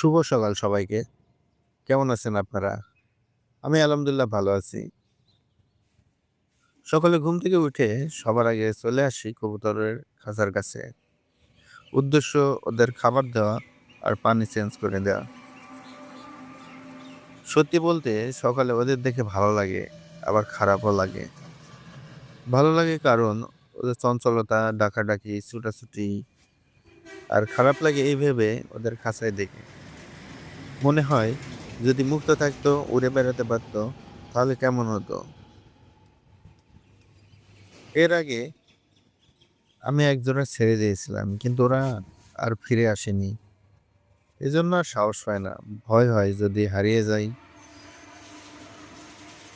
শুভ সকাল সবাইকে। কেমন আছেন আপনারা? আমি আলহামদুলিল্লাহ ভালো আছি। সকালে ঘুম থেকে উঠে সবার আগে চলে আসি কবুতরের খাঁচার কাছে। উদ্দেশ্য, ওদের খাবার দেওয়া আর পানি চেঞ্জ করে দেওয়া। সত্যি বলতে সকালে ওদের দেখে ভালো লাগে, আবার খারাপও লাগে। ভালো লাগে কারণ ওদের চঞ্চলতা, ডাকাডাকি, ছুটাছুটি আর খারাপ লাগে এই ভেবে ওদের খাঁচায় দেখে। মনে হয় যদি মুক্ত থাকতো, উড়ে বেড়াতে পারতো, তাহলে কেমন হতো? এর আগে আমি একজনের ছেড়ে দিয়েছিলাম, কিন্তু ওরা আর ফিরে আসেনি। এজন্য আর সাহস হয় না। ভয় হয় যদি হারিয়ে যাই।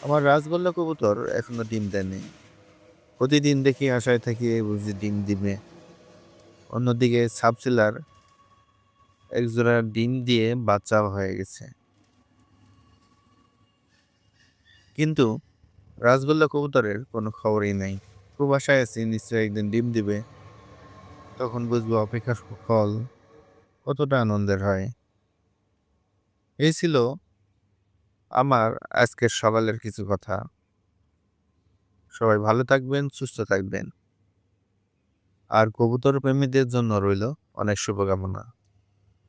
আমার রাজগোল্লা কবুতর এখনও ডিম দেয়নি। প্রতিদিন দেখি আশায় থাকি বুঝি ডিম দিবে। অন্যদিকে সাবসিলার একজোড়া ডিম দিয়ে বাচ্চা হয়ে গেছে। কিন্তু রাজগোল্লা কবুতরের কোনো খবরই নাই। খুব আশায় আছি নিশ্চয়ই একদিন ডিম দিবে। তখন বুঝব অপেক্ষার ফল কতটা আনন্দের হয়। এই ছিল আমার আজকের সকালের কিছু কথা। সবাই ভালো থাকবেন, সুস্থ থাকবেন। আর কবুতর প্রেমীদের জন্য রইল অনেক শুভকামনা।